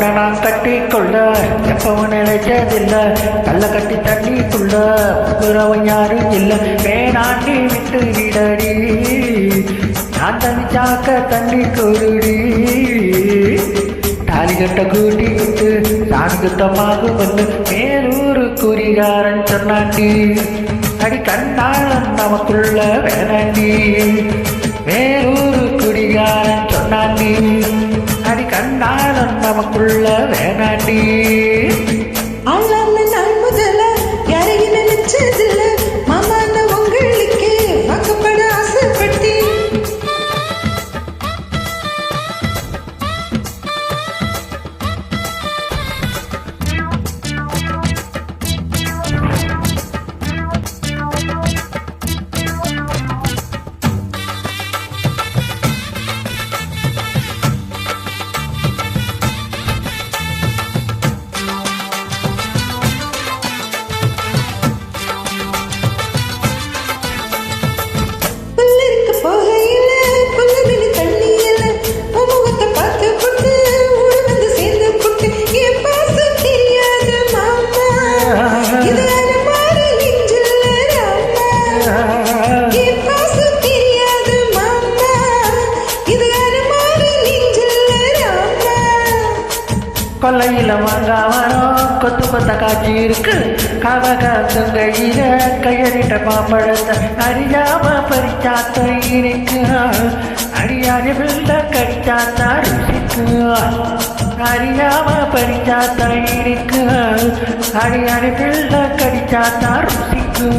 கட்டிக்கொள்ள எப்பவும் நினைச்சதில்ல கல்ல கட்டி தண்ணிக்குள்ள புறவன் யாரும் இல்லை. வேணாண்டி விட்டு விடடி நான் தனிச்சாக்க தண்ணி கொடுடி தாலி கட்ட கூட்டி விட்டு சாமி குத்தமாக வந்து மேலூரு குறிகாரன் சொன்னாண்டி. அடி கண்ணாளன் நமக்குள்ள வேணாண்டி. வேலூரு குடிகாரன் சொன்னாண்டி. அடி கண்ணாளன் நமக்குள்ள வேணாண்டி. கொல்லையில வாங்காமனோ கொத்து கொத்த காட்சி இருக்கு. கவகாசங்க இத கையறிட்ட மாம்பழத்தை அறியாம பறிச்சாத்த இருக்கு அடியாரி பிள்ளை கடிச்சாத்தா ருசிக்கு. அறியாம பறிச்சாத்த இருக்கு அடியாரி பிள்ளை கடிச்சாத்தா ருசிக்கு.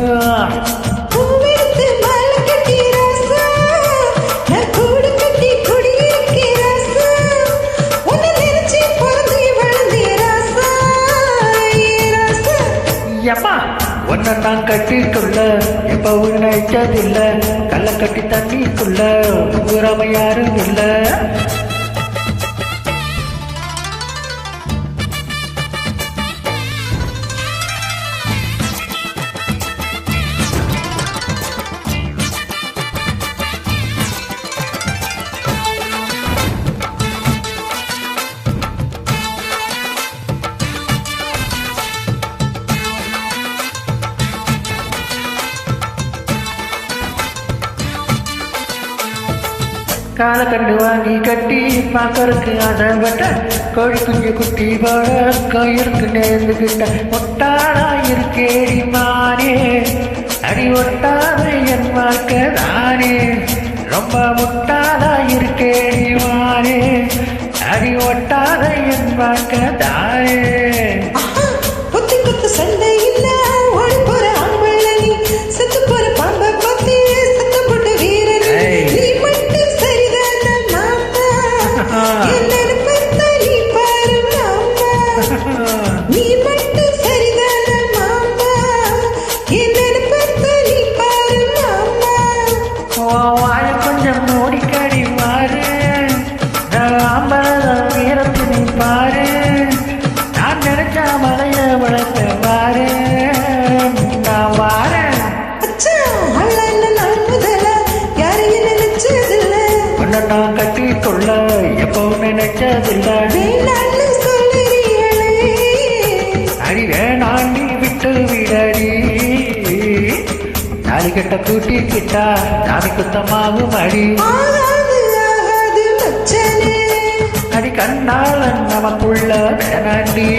ஒன்ன நான் கட்டிக்குள்ள இப்ப நினைச்சதில்ல கள்ள கட்டி தண்ணிக்குள்ள உறவை யாரும் இல்ல காலை கண்டு வாங்கி கட்டி பார்க்கறதுக்கு ஆசைப்பட்ட கோழி குஞ்சு குட்டி போட கோயிலுக்கு நேர்ந்துகிட்ட ஒட்டாடா இருக்கேடி மானே. அடி ஒட்டாத என் வாழ்க்கை தானே. ரொம்ப முட்டாதா இருக்கேடி மானே. அடி ஒட்டாத என் வாழ்க்கை தானே. புத்தி குத்து குத்து சண்டை. உன்னை நான் கட்டிக்கொள்ள எப்பவும் நினைச்சதில்ல. வேணான்னு சொல்லுறீங்களே. அடி வேணாண்டி விட்டு விடடி தாலி கட்ட கூட்டி கிட்டா சாமி குத்தமாகும் அடி. அடி கண்ணால் நமக்குள்ள வேணாண்டி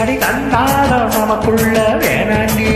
அடி கண்ணால் நமக்குள்ள வேணாண்டி